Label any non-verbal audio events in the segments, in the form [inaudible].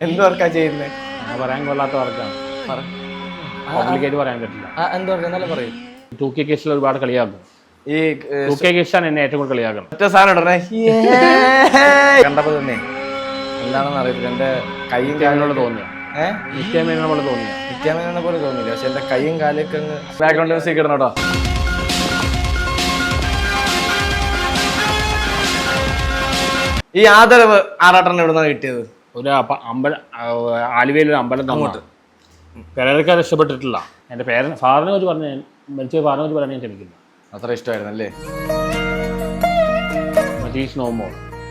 എന്ത് വർക്കാ ചെയ്യുന്നത് പറയാൻ കൊള്ളാത്ത വർക്കാണ്. പബ്ലിക്കായിട്ട് പറയാൻ പറ്റില്ല. എന്ത് വർക്കാ? എന്നാലും പറയും. ടു കെ കേസിൽ ഒരുപാട് കളിയാക്കും ഈ ടു കെ കേസാണ് എന്നെ ഏറ്റവും കൂടുതൽ ഒറ്റ സാധനം [laughs] കണ്ടപ്പോ തന്നെ. എന്താണെന്ന് അറിയത്തില്ല. എന്റെ കൈയും കാലിനോട് കാലും തോന്നിയ? ഏഹ് പോലെ തോന്നിയ? നിത്യാനന്ദനെ പോലെ തോന്നില്ല പക്ഷെ എന്റെ കൈയും കാലൊക്കെ അങ്ങ് ബാക്ക്ഗ്രൗണ്ട് മ്യൂസിക് ഇടണം കേട്ടോ. ഈ ആദരവ് ആറാട്ടെണ്ണം നിന്നാണ് കിട്ടിയത്? ഒരു അമ്പല ആലുവയിൽ ഒരു അമ്പലം തന്നോട്ട് പെരേരക്കാർ രക്ഷപ്പെട്ടിട്ടില്ല എന്റെ പേരൻ ഫാറിനെ കുറിച്ച് പറഞ്ഞ മരിച്ച ഫാറിനെ കുറിച്ച് പറയാൻ ഞാൻ ക്ഷമിക്കില്ല. അത്ര ഇഷ്ടമായിരുന്നു അല്ലേ മറ്റീസ് നോമോൾ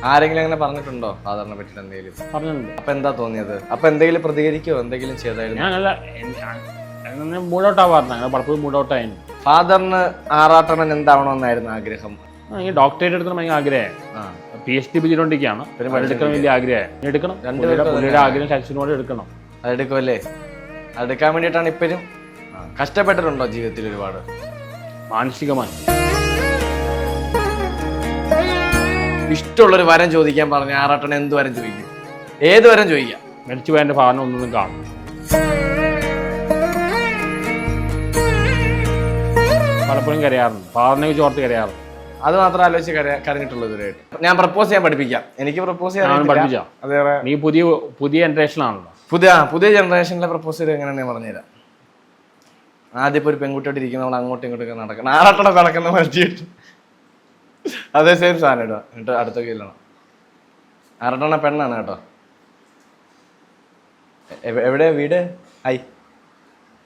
ആരെങ്കിലും അങ്ങനെ പറഞ്ഞിട്ടുണ്ടോ ഫാദറിനെ പറ്റിയിട്ട് എന്തെങ്കിലും? പറഞ്ഞിട്ടുണ്ട്. അപ്പൊ എന്താ തോന്നിയത്? അപ്പൊ എന്തെങ്കിലും പ്രതികരിക്കോ എന്തെങ്കിലും ചെയ്തായിരുന്നു? ഞാൻ നല്ല മൂഡൗട്ടാവാറുണ്ട് അങ്ങനെ പലപ്പോഴും മൂഡൗട്ടായിരുന്നു ഫാദറിന് ആറാട്ടണൻ എന്താവണമെന്നായിരുന്നു ആഗ്രഹം? എനിക്ക് ഡോക്ടറേറ്റ് എടുക്കണം ഭയങ്കര ആഗ്രഹമായി. പി എച്ച് ഡി പിന്നെ എടുക്കാൻ വലിയ ആഗ്രഹമായി. എടുക്കണം. രണ്ടുപേരുടെ പുള്ളിയുടെ ആഗ്രഹം ശക്തിനോട് എടുക്കണം. അതെടുക്കുമല്ലേ അതെടുക്കാൻ വേണ്ടിയിട്ടാണ് ഇപ്പോഴും? കഷ്ടപ്പെട്ടിട്ടുണ്ടോ ജീവിതത്തിൽ ഒരുപാട്? മാനസികമായി. ഇഷ്ടമുള്ളൊരു വരം ചോദിക്കാൻ പറഞ്ഞ ആറാട്ടൻ എന്ത് വരം ചോദിക്കും? ഏത് വരം ചോദിക്കാം? മരിച്ചു പോയ ഭാവന ഒന്നും കാണും. പലപ്പോഴും കരയാറുണ്ട്. വെച്ച് ഓർത്ത് കരയാറുണ്ട്. അത് മാത്രം ആലോചിച്ച് കരഞ്ഞിട്ടുള്ളത് കരഞ്ഞിട്ടുള്ളൂ ഇതുവരെയായിട്ട് ഞാൻ പ്രപ്പോസ് ചെയ്യാൻ പഠിപ്പിക്കാം. എനിക്ക് പ്രപ്പോസ് ചെയ്യാൻ പഠിപ്പിക്കാം. അതേറെ നീ പുതിയ പുതിയ ജനറേഷൻ ആണല്ലോ. പുതിയ പുതിയ ജനറേഷനിലെ പ്രപ്പോസ് ചെയ്ത് എങ്ങനെയാണ് ഞാൻ പറഞ്ഞുതരാം. ആദ്യം ഒരു പെൺകുട്ടിയോട് ഇരിക്കുന്ന നമ്മൾ അങ്ങോട്ടും ഇങ്ങോട്ടും നടക്കണം. ആറാട്ടണം നടക്കുന്ന മരിച്ചിട്ട് അതേ സെയിം സാധനം ഇടുക. എന്നിട്ട് അടുത്ത കീഴിലാണ് ആറാട്ടണ പെണ്ണാണ് കേട്ടോ. എവിടെ എവിടെയാ വീട്? ഐ.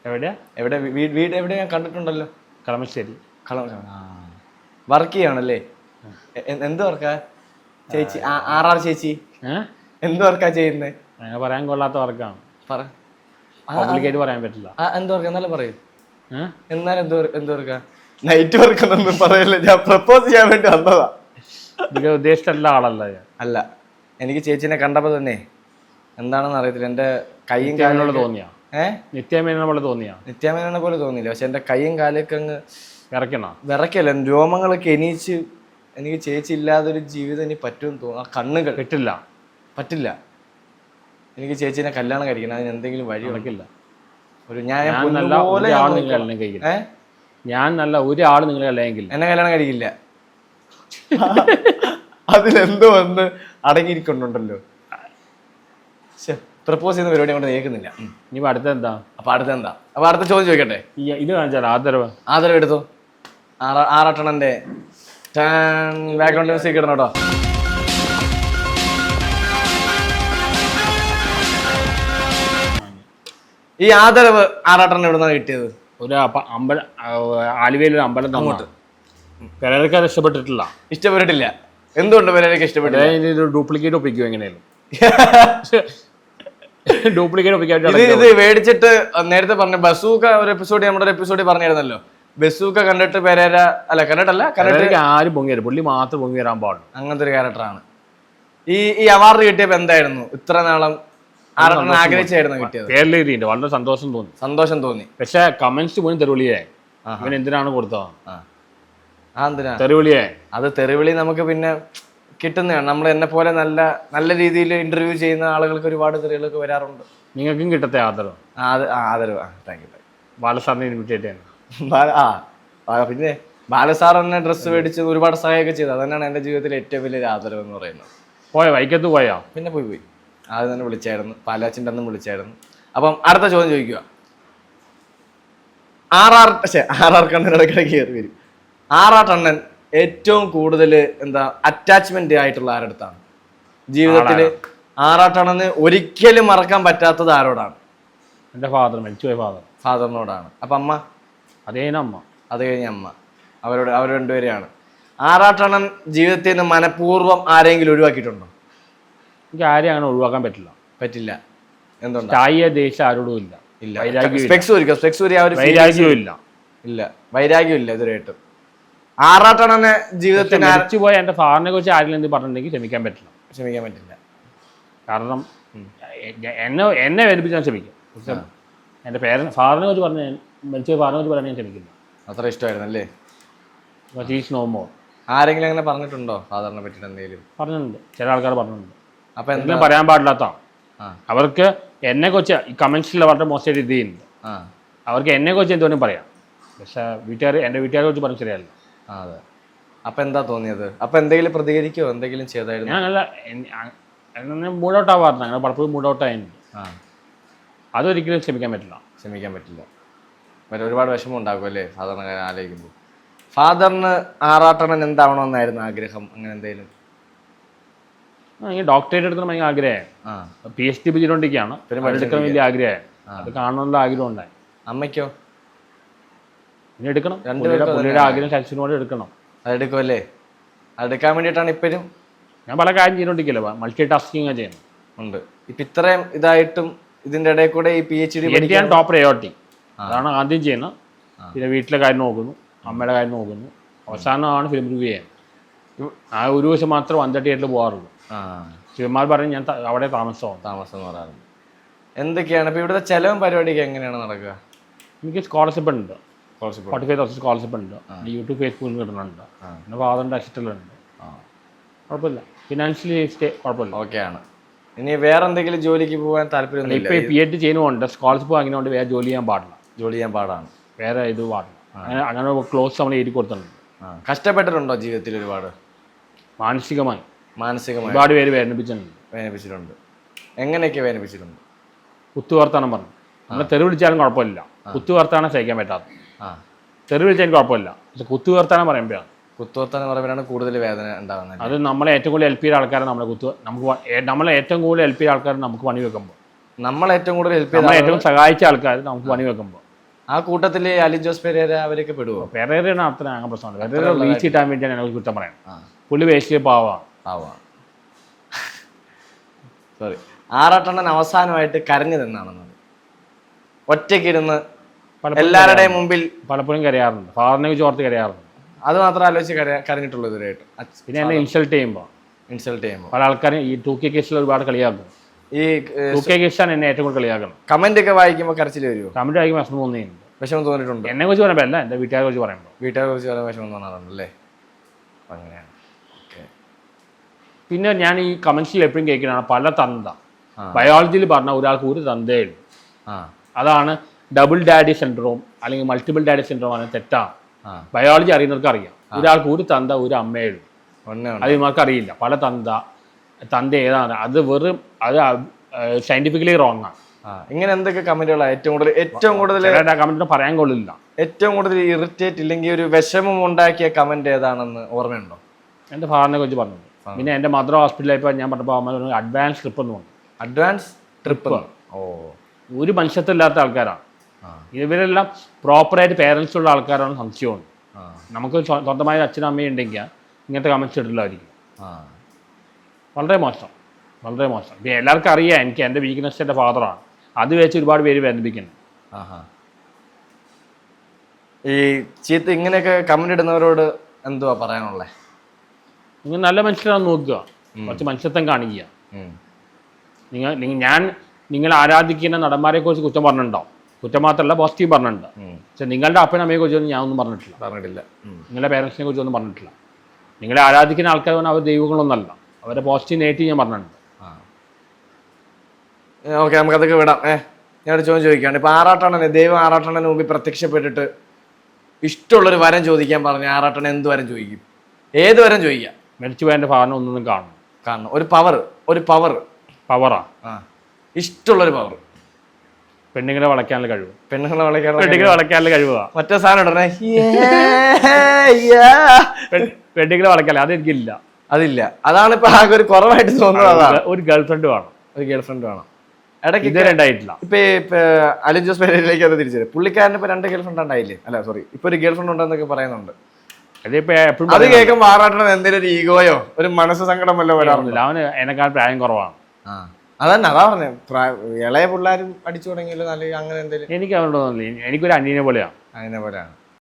എവിടെയാ? എവിടെ വീ- വീട് എവിടെ ഞാൻ കണ്ടിട്ടുണ്ടല്ലോ. കളമശ്ശേരി. കളം വർക്ക് ചെയ്യാണല്ലേ? എന്ത് വർക്കാ? ചേച്ചി ആർ ആർ ചേച്ചി. എന്ത് വർക്കാ ചെയ്യുന്നത് അങ്ങനെ പറയാൻ കൊള്ളാത്ത വർക്കാണ്. പറ. പബ്ലിക്കായിട്ട് പറയാൻ പറ്റില്ല. എന്ത് വർക്ക് എന്നാലും പറയൂ. എന്നാലും എന്ത് വർക്ക് എന്ത് വർക്കാ നൈറ്റ് വർക്ക് എന്നൊന്നും പറയല്ല. ഞാൻ പ്രപ്പോസ് ചെയ്യാൻ വേണ്ടി വന്നതാ. ഉദ്ദേശിച്ചല്ല ആളല്ല ഞാൻ. അല്ല എനിക്ക് ചേച്ചിനെ കണ്ടപ്പോ തന്നെ. എന്താണെന്ന് അറിയത്തില്ല. എന്റെ കൈയും നിത്യമേനോട് തോന്നിയാ? ഏഹ് ഏ? നിത്യമേനോട് പോലെ തോന്നിയാ? നിത്യാമേനെ പോലെ തോന്നിയില്ല. പക്ഷെ എന്റെ കൈയും കാലൊക്കെ അങ്ങ് വിറയ്ക്കണ? വിറയ്ക്കല്ല രോമങ്ങളൊക്കെ എണീച്ച് എനിക്ക് ചേച്ചി ഇല്ലാതൊരു ജീവിതം ഇനി പറ്റുമെന്ന് തോന്നുന്നു. ആ കണ്ണുകൾ. കിട്ടില്ല പറ്റില്ല. എനിക്ക് ചേച്ചിനെ കല്യാണം കഴിക്കണം അതിന് എന്തെങ്കിലും വഴി ഉണ്ടോ? ഒരു ഞാൻ ഞാൻ നല്ല പോലെ ഒരാൾ നിങ്ങൾ. കല്യാണം കഴിക്കില്ല ഞാൻ നല്ല ഒരാൾ എന്നെ കല്യാണം കഴിക്കില്ല. അതിലെന്തോ ഒന്ന് അടങ്ങിയിരിക്കുന്നുണ്ടല്ലോ. പ്രപ്പോസ് ചെയ്യുന്ന പരിപാടി കൊണ്ട് കേൾക്കുന്നില്ല. ഇനി അടുത്ത എന്താ അപ്പൊ അടുത്ത എന്താ അപ്പൊ അടുത്ത ചോദ്യം ചോദിക്കട്ടെ? ഈ ഇത് കാണിച്ചാൽ ആദരവ്. ആദരവ് എടുത്തു? ആറാട്ടണന്റെ ബാക്ക്ഗ്രൗണ്ട് മ്യൂസിക് ഇടണം കേട്ടോ ഈ ആദരവ് ആറാട്ടണ്ണ എവിടെ നിന്നാണ് കിട്ടിയത്? ഒരു അമ്പല ആലുവയിൽ ഒരു അമ്പലം അങ്ങോട്ട്. പെരേരക്കാർ അത് ഇഷ്ടപ്പെട്ടിട്ടില്ല. ഇഷ്ടപ്പെട്ടിട്ടില്ല. എന്തുകൊണ്ട് പേരൊക്കെ ഇഷ്ടപ്പെട്ടില്ല? ഡ്യൂപ്ലിക്കേറ്റ് ഒപ്പിക്കും എങ്ങനെയാലും. [laughs] ഡ്യൂപ്ലിക്കേറ്റ് ഒപ്പിക്കാൻ ഇത് ഇത് മേടിച്ചിട്ട് നേരത്തെ പറഞ്ഞ ബസൂക്ക ഒരു എപ്പിസോഡ് നമ്മുടെ ഒരു എപ്പിസോഡിൽ പറഞ്ഞിരുന്നല്ലോ. ബസൂക്ക കണ്ടിട്ട് പെരേര അല്ല കണ്ടിട്ടല്ല കണ്ടിട്ട് ആരും പൊങ്ങി വരും? പുള്ളി മാത്രം പൊങ്ങി വരാൻ പാടുള്ളൂ. അങ്ങനത്തെ ഒരു ക്യാരക്ടറാണ് ഈ ഈ അവാർഡ് കിട്ടിയപ്പോ എന്തായിരുന്നു? ഇത്ര നാളം ആഗ്രഹിച്ചായിരുന്നു കിട്ടിയത്? പേരിൽ എഴുതിയിട്ടുണ്ട്. വളരെ സന്തോഷം തോന്നി. സന്തോഷം തോന്നി. പക്ഷെ കമന്റ്സ് പോലും തെരുവിളിയെ ഇവൻ എന്തിനാണ് കൊടുത്തത്? എന്തിനാ? അത് തെരുവിളി നമുക്ക് പിന്നെ കിട്ടുന്നതാണ്. നമ്മൾ എന്നെ പോലെ നല്ല നല്ല രീതിയിൽ ഇന്റർവ്യൂ ചെയ്യുന്ന ആളുകൾക്ക് ഒരുപാട് തെറികളൊക്കെ വരാറുണ്ട്. നിങ്ങൾക്കും കിട്ടത്തെ ആദരവ്? ആദരവ്. താങ്ക് യു വളരെ ഇൻവിറ്റേറ്റ് ചെയ്യാൻ ബാല- ആ പിന്നെ ബാലസാർ തന്നെ ഡ്രസ്സ് മേടിച്ച് ഒരുപാട് സഹായമൊക്കെ ചെയ്തു. അതന്നെയാണ് എന്റെ ജീവിതത്തിലെ ഏറ്റവും വലിയ ആദരവ് എന്ന് പറയുന്നത്. പോയോ? വൈക്കത്ത് പോയാ? പിന്നെ പോയി പോയി. ആദ്യം തന്നെ വിളിച്ചായിരുന്നു. പാലാച്ചിന്റെ അന്നും വിളിച്ചായിരുന്നു. അപ്പം അടുത്ത ചോദ്യം ചോദിക്കുക. ആർ ആർ പക്ഷേ ആർ ആർ കണ്ണൻ ഇടയ്ക്കിടയ്ക്ക് കയറി വരും. ആർ ആർ ടണ്ണൻ ഏറ്റവും കൂടുതൽ എന്താ അറ്റാച്ച്മെന്റ് ആയിട്ടുള്ള ആരടുത്താണ് ജീവിതത്തിൽ ആറാട്ടണെന്ന് ഒരിക്കലും മറക്കാൻ പറ്റാത്തത് ആരോടാണ്? എന്റെ ഫാദർ മരിച്ചുപോയ ഫാദർ ഫാദറിനോടാണ് അപ്പം അമ്മ? അതേ അമ്മ. അത് കഴിഞ്ഞ അമ്മ. അവരോട് അവർ രണ്ടുപേരെയാണ്. ആറാട്ടണ്ണൻ ജീവിതത്തിൽ നിന്ന് മനഃപൂർവം ആരെങ്കിലും ഒഴിവാക്കിയിട്ടുണ്ടോ? എനിക്ക് ആരെയും അങ്ങനെ ഒഴിവാക്കാൻ പറ്റില്ല. പറ്റില്ല. എന്തുകൊണ്ടാ ചായ ദേഷ്യം ആരോടും ഇല്ല. ഇല്ല. വൈരാഗ്യം സ്പെക്സ് ആ ഒരു വൈരാഗ്യവും ഇല്ല. ഇല്ല. വൈരാഗ്യം ഇല്ല ഇതുവരെയായിട്ടും. ആറാട്ടണ്ണനെ ജീവിതത്തിൽ ആര- മരിച്ചുപോയ എന്റെ സാറിനെ കുറിച്ച് ആരെങ്കിലും എന്ത് പറഞ്ഞിട്ടുണ്ടെങ്കിൽ ക്ഷമിക്കാൻ പറ്റില്ല. ക്ഷമിക്കാൻ പറ്റില്ല. കാരണം എ- എന്നെ എന്നെ വേദനിപ്പിച്ച് ഞാൻ ക്ഷമിക്കും. എന്റെ പേരൻ സാറിനെ കുറിച്ച് പറഞ്ഞ ഫാദറിനെ പറഞ്ഞു പറയാൻ ഞാൻ ക്ഷണിക്കുന്നു അത്ര ഇഷ്ടമായിരുന്നു അല്ലേ നോ നോമോ ആരെങ്കിലും അങ്ങനെ പറഞ്ഞിട്ടുണ്ടോ? ഫാദറിനെ പറ്റിയിട്ട് എന്തെങ്കിലും? പറഞ്ഞിട്ടുണ്ട്. ചില ആൾക്കാർ പറഞ്ഞിട്ടുണ്ട്. അപ്പൊ എന്താ? എന്തെങ്കിലും പറയാൻ ആ. അവർക്ക് എന്നെ കുറിച്ച് ഈ കമന്റ്സിൽ വളരെ മോശമായിട്ട് ഇത് ചെയ്യുന്നുണ്ട്. ആ. അവർക്ക് എന്നെ കുറിച്ച് എന്തുകൊണ്ടും പറയാം. പക്ഷെ വീട്ടുകാർ എന്റെ വീട്ടുകാരെ കുറിച്ച് പറഞ്ഞു ശരിയല്ല. അതെ. അപ്പൊ എന്താ തോന്നിയത്? അപ്പൊ എന്തെങ്കിലും പ്രതികരിക്കോ എന്തെങ്കിലും ചെയ്തായിരുന്നു? ഞാൻ നല്ല മൂഡ് ഔട്ട് ആവാറുണ്ട് അങ്ങനെ പലപ്പോഴും മൂഡ് ഔട്ട് ആയിരുന്നു അതൊരിക്കലും ക്ഷമിക്കാൻ പറ്റില്ല. ക്ഷമിക്കാൻ പറ്റില്ല. മറ്റേ ഒരുപാട് വിഷമം ഉണ്ടാകും അല്ലേ? സാധാരണ കാര്യം ആലോചിക്കുമ്പോൾ ഫാദറിന് ആറാട്ടണൻ എന്താവണമെന്നായിരുന്നു ആഗ്രഹം? അങ്ങനെ എന്തെങ്കിലും ഡോക്ടറേറ്റ് എടുക്കണം ഭയങ്കര ആഗ്രഹമായി പി എച്ച് ഡി പിന്നെ എടുക്കണം വലിയ ആഗ്രഹമായി അത് കാണണമെന്നുള്ള ആഗ്രഹം ഉണ്ടായി. അമ്മയ്ക്കോ? ഇനി എടുക്കണം. പുള്ളിയുടെ ആഗ്രഹം ശശിനോട് എടുക്കണം. അതെടുക്കുമല്ലേ അതെടുക്കാൻ വേണ്ടിയിട്ടാണ് ഇപ്പോഴും? ഞാൻ പല കാര്യം ചെയ്തുകൊണ്ടിരിക്കില്ല മൾട്ടി ടാസ്കിങ് ചെയ്യുന്നത്. ഉണ്ട്. ഇപ്പൊ ഇത്രയും ഇതായിട്ടും ഇതിന്റെ ഇടയിൽ കൂടെ ഈ P H D top priority അതാണ് ആദ്യം ചെയ്യുന്നത്. പിന്നെ വീട്ടിലെ കാര്യം നോക്കുന്നു. അമ്മയുടെ കാര്യം നോക്കുന്നു. അവസാനമാണ് ഫിലിം റിവ്യൂ ചെയ്യാൻ. ആ ഒരു ദിവസം മാത്രം വൺ തിയേറ്ററിൽ പോകാറുള്ളൂ ശിവന്മാർ പറഞ്ഞ് ഞാൻ അവിടെ താമസമാണ് താമസം എന്ന് പറയാറുണ്ട്. എന്തൊക്കെയാണ്? ഇപ്പൊ ഇവിടുത്തെ ചെലവും പരിപാടിയൊക്കെ എങ്ങനെയാണ് നടക്കുക? എനിക്ക് സ്കോളർഷിപ്പ് ഉണ്ട്. Scholarship forty five thousand scholarship ഉണ്ട്. യൂട്യൂബ് ഫേസ്ബുക്കിൽ കിട്ടുന്നുണ്ട്. പിന്നെ ഫാദറിന്റെ അസിസ്റ്റലുണ്ട് ആ. കുഴപ്പമില്ല. ഫിനാൻഷ്യലി സ്റ്റേ കുഴപ്പമില്ല. ഓക്കെ ആണ്. ഇനി വേറെ എന്തെങ്കിലും ജോലിക്ക് പോകാൻ താല്പര്യം ഇപ്പോൾ പി എച്ച് ചെയ്യുന്നുണ്ട് സ്കോളർഷിപ്പ് വാങ്ങിയതുകൊണ്ട് വേറെ ജോലി ചെയ്യാൻ പാടില്ല. ജോലി ചെയ്യാൻ പാടാണ്. വേറെ ഇത് പാടില്ല. അങ്ങനെ അങ്ങനെ ക്ലോസ് നമ്മൾ എഴുതി കൊടുത്തിട്ടുണ്ട്. കഷ്ടപ്പെട്ടിട്ടുണ്ടോ ജീവിതത്തിൽ ഒരുപാട്? മാനസികമായി. മാനസികമായി. ഒരുപാട് പേര് വേദനിപ്പിച്ചിട്ടുണ്ട്. വേദനിപ്പിച്ചിട്ടുണ്ട്. എങ്ങനെയൊക്കെ വേദനിപ്പിച്ചിട്ടുണ്ട്? കുത്തുവർത്താനം പറഞ്ഞു. നമ്മളെ തെറി വിളിച്ചാലും കുഴപ്പമില്ല. കുത്തുവർത്താനം സഹിക്കാൻ പറ്റാത്ത. തെറി വിളിച്ചാൽ കുഴപ്പമില്ല. പക്ഷെ കുത്തുവർത്താനം പറയുമ്പോഴാണ്. കുത്തുവർത്താനം പറയുമ്പോഴാണ് കൂടുതൽ വേദന ഉണ്ടാകുന്നത് അത് നമ്മളെ ഏറ്റവും കൂടുതൽ ഹെൽപ്പ് ചെയ്ത ആൾക്കാരെ നമ്മളെ കുത്തു നമുക്ക് നമ്മളെ ഏറ്റവും കൂടുതൽ ഹെൽപ്പ് ചെയ്ത ആൾക്കാർ നമുക്ക് പണി വെക്കുമ്പോൾ. നമ്മളെ ഏറ്റവും കൂടുതൽ ഹെൽപ്പ് ചെയ്ത ഏറ്റവും സഹായിച്ച ആൾക്കാർ നമുക്ക് പണി വെക്കുമ്പോൾ. ആ കൂട്ടത്തിൽ അലി ജോസ് പെരേര അവരൊക്കെ പെടുവോ? പെരേരയാണ് അത്ര അങ്ങനെ പ്രശ്നമില്ല പെരേര റീച്ച് കിട്ടാൻ വേണ്ടിയാണ് ഞങ്ങൾ കുറ്റം പറയാം പുള്ളി വേസ്റ്റ് പാവാണ്. ആവാ സോറി ആറാട്ടെണ്ണൻ അവസാനമായിട്ട് കരഞ്ഞു നിന്നാണെന്നത്. ഒറ്റയ്ക്കിരുന്ന് ഇരുന്ന് എല്ലാവരുടെയും മുമ്പിൽ പലപ്പോഴും കരയാറുണ്ട്. ഫാദറിനെ കുറിച്ച് ഓർത്ത് കരയാറുണ്ട്. അത് മാത്രം ആലോചിച്ച് കര കരഞ്ഞിട്ടുള്ളൂ ഇതുവരെയായിട്ട്. പിന്നെ എന്നെ ഇൻസൾട്ട് ചെയ്യുമ്പോൾ ഇൻസൾട്ട് ചെയ്യുമ്പോൾ പല ആൾക്കാരും ഈ ടൂ കെ കേസിൽ ഒരുപാട് കളിയാക്കും. ഈ കിഷാൻ എന്നെ ഏറ്റവും കൂടുതൽ കളിയാക്കണം കമന്റ് ഒക്കെ വായിക്കുമ്പോൾ കരച്ചിൽ വരുമോ കമന്റ് വായിക്കുമ്പോൾ വിഷമം തോന്നിയിട്ടുണ്ട് വിഷമം തോന്നിയിട്ടുണ്ട്. എന്നെ കുറിച്ച് പറയുമ്പോൾ അല്ല എന്റെ വീട്ടുകാരെ കുറിച്ച് പറയുമ്പോൾ വീട്ടുകാരെ കുറിച്ച് പറയാൻ വിഷമം തോന്നാറുണ്ടല്ലേ? അങ്ങനെയാണ്. ഓക്കെ. പിന്നെ ഞാൻ ഈ കമന്റ്സിൽ എപ്പോഴും കേൾക്കുന്നതാണ് പല തന്ത. ബയോളജിയിൽ പറഞ്ഞ ഒരാൾക്ക് ഒരു തന്തയുള്ളൂ അതാണ് ഡബിൾ ഡാഡി സിൻഡ്രോം അല്ലെങ്കിൽ മൾട്ടിപ്പിൾ ഡാഡി സിൻഡ്രോം ആണ് തെറ്റാണ് ബയോളജി അറിയുന്നവർക്ക് അറിയാം. ഒരാൾക്ക് ഒരു തന്ത ഒരു അമ്മയുള്ളൂ അത് ഇവർക്ക് അറിയില്ല. പല തന്ത തന്ത ഏതാണ്? അത് വെറും അത് സയന്റിഫിക്കലി റോങ് ആണ് ഇങ്ങനെ എന്തൊക്കെ കമന്റുകളാണ് ഏറ്റവും കൂടുതൽ ഏറ്റവും കൂടുതൽ കമന്റ് പറയാൻ കൊള്ളില്ല. ഏറ്റവും കൂടുതൽ ഇറിറ്റേറ്റ് ഇല്ലെങ്കിൽ ഒരു വിഷമം ഉണ്ടാക്കിയ കമന്റ് ഏതാണെന്ന് ഓർമ്മയുണ്ടോ? എന്റെ ഫാറിനെ കുറിച്ച് പറഞ്ഞു. പിന്നെ എന്റെ മദർ ഹോസ്പിറ്റലിൽ ഇപ്പോൾ ഞാൻ പറഞ്ഞപ്പോൾ അമ്മ അഡ്വാൻസ് ട്രിപ്പ് എന്ന് പറഞ്ഞു. അഡ്വാൻസ് ട്രിപ്പ് ഓ. ഒരു മനുഷ്യത്വമില്ലാത്ത ആൾക്കാരാണ്. ഇവരെല്ലാം പ്രോപ്പറായിട്ട് പേരൻസ് ഉള്ള ആൾക്കാരാണ് സംശയമാണ് നമുക്ക് സ്വ- സ്വന്തമായ അച്ഛനും അമ്മയും ഉണ്ടെങ്കിൽ ഇങ്ങനത്തെ കമൻസ് ഇടില്ലായിരിക്കും വളരെ മോശം. വളരെ മോശം. എല്ലാവർക്കും അറിയാം. എനിക്ക് എന്റെ വീക്ക്നെസ് എന്റെ ഫാദറാണ് അത് വെച്ച് ഒരുപാട് പേര് വേദനിപ്പിക്കുന്നു. ആഹാ. ഈ ചീത്ത ഇങ്ങനെയൊക്കെ കമന്റ് ഇടുന്നവരോട് എന്തുവാ പറയാനുള്ളത് നിങ്ങൾ നല്ല മനുഷ്യരാണ് നോക്കുക. കുറച്ച് മനുഷ്യത്വം കാണിക്കുക. നിങ്ങൾ നിങ്ങൾ ഞാൻ നിങ്ങൾ ആരാധിക്കുന്ന നടന്മാരെ കുറിച്ച് കുറ്റം പറഞ്ഞിട്ടുണ്ടാവും. കുറ്റം മാത്രമല്ല പോസിറ്റീവ് പറഞ്ഞിട്ടുണ്ട്. പക്ഷെ നിങ്ങളുടെ അപ്പനും അമ്മയെ കുറിച്ചൊന്നും ഞാൻ ഒന്നും പറഞ്ഞിട്ടില്ല. പറഞ്ഞിട്ടില്ല നിങ്ങളുടെ പേരൻസിനെ കുറിച്ചൊന്നും പറഞ്ഞിട്ടില്ല. നിങ്ങളെ ആരാധിക്കുന്ന ആൾക്കാർ പറഞ്ഞാൽ അവർ ദൈവങ്ങളൊന്നല്ല. അവരെ പോസിറ്റീവ് നെഗറ്റീവ് ഞാൻ പറഞ്ഞിട്ടുണ്ട് ഓക്കെ നമുക്ക് അതൊക്കെ വിടാം. ഏ ഞാൻ ഒരു ചോദ്യം ചോദിക്കുകയാണ്. ഇപ്പൊ ആറാട്ടണ്ണനെ ദൈവം ആറാട്ടണ്ണന് മുമ്പിൽ പ്രത്യക്ഷപ്പെട്ടിട്ട് ഇഷ്ടമുള്ളൊരു വരം ചോദിക്കാൻ പറഞ്ഞ ആറാട്ടണ്ണൻ എന്ത് വരം ചോദിക്കും? ഏത് വരം ചോദിക്കാം മരിച്ചു പോയ എന്റെ ഭാവന ഒന്നും കാണണം. കാണണം. ഒരു പവർ ഒരു പവർ. പവറാ? ആ. ഇഷ്ടമുള്ളൊരു പവർ. പെണ്ണുങ്ങളെ വളയ്ക്കാനുള്ള കഴിവ്. പെണ്ണുങ്ങളെ വളയ്ക്കാൻ പെണ്ണുങ്ങളെ വളയ്ക്കാനുള്ള കഴിവാ. മറ്റേ സാധനം ഉടനെ. [laughs] പെണ്ണുങ്ങളെ വളയ്ക്കാനുള്ള അതെനിക്കില്ല അതില്ല. അതാണ് ഇപ്പൊ ആകെ ഒരു കുറവായിട്ട് തോന്നുന്നത് അതാണ്. ഒരു ഗേൾ ഫ്രണ്ട് വേണം. ഒരു ഗേൾ ഫ്രണ്ട് വേണം. ഇടയ്ക്ക് ഇതുവരെ ഉണ്ടായിട്ടില്ല. ഇപ്പൊ അലിൻ ജോസ് പേരിലേക്ക് അത് തിരിച്ചു പുള്ളിക്കാരന് ഇപ്പൊ രണ്ട് ഗേൾ ഫ്രണ്ട് ഉണ്ടായില്ലേ? അല്ല സോറി ഇപ്പൊ ഒരു ഗേൾ ഫ്രണ്ട് ഉണ്ടെന്നൊക്കെ പറയുന്നുണ്ട്. അത് കേൾക്കുമ്പോൾ ആറാട്ടണം എന്തെങ്കിലും ഒരു ഈഗോയോ ഒരു മനസ്സ് സങ്കടം വല്ല വരാറില്ല അവന് എന്നെക്കാൾ പ്രായം കുറവാണ്. അതന്നെ അതാ പറഞ്ഞു. ഇളയ പിള്ളേരും അടിച്ചു തുടങ്ങിയല്ലോ നല്ല അങ്ങനെ എന്തെങ്കിലും എനിക്ക് അവനോട് എനിക്കൊരു അനിയനെ പോലെയാണ്. അനിയനെ പോലെയാണ്.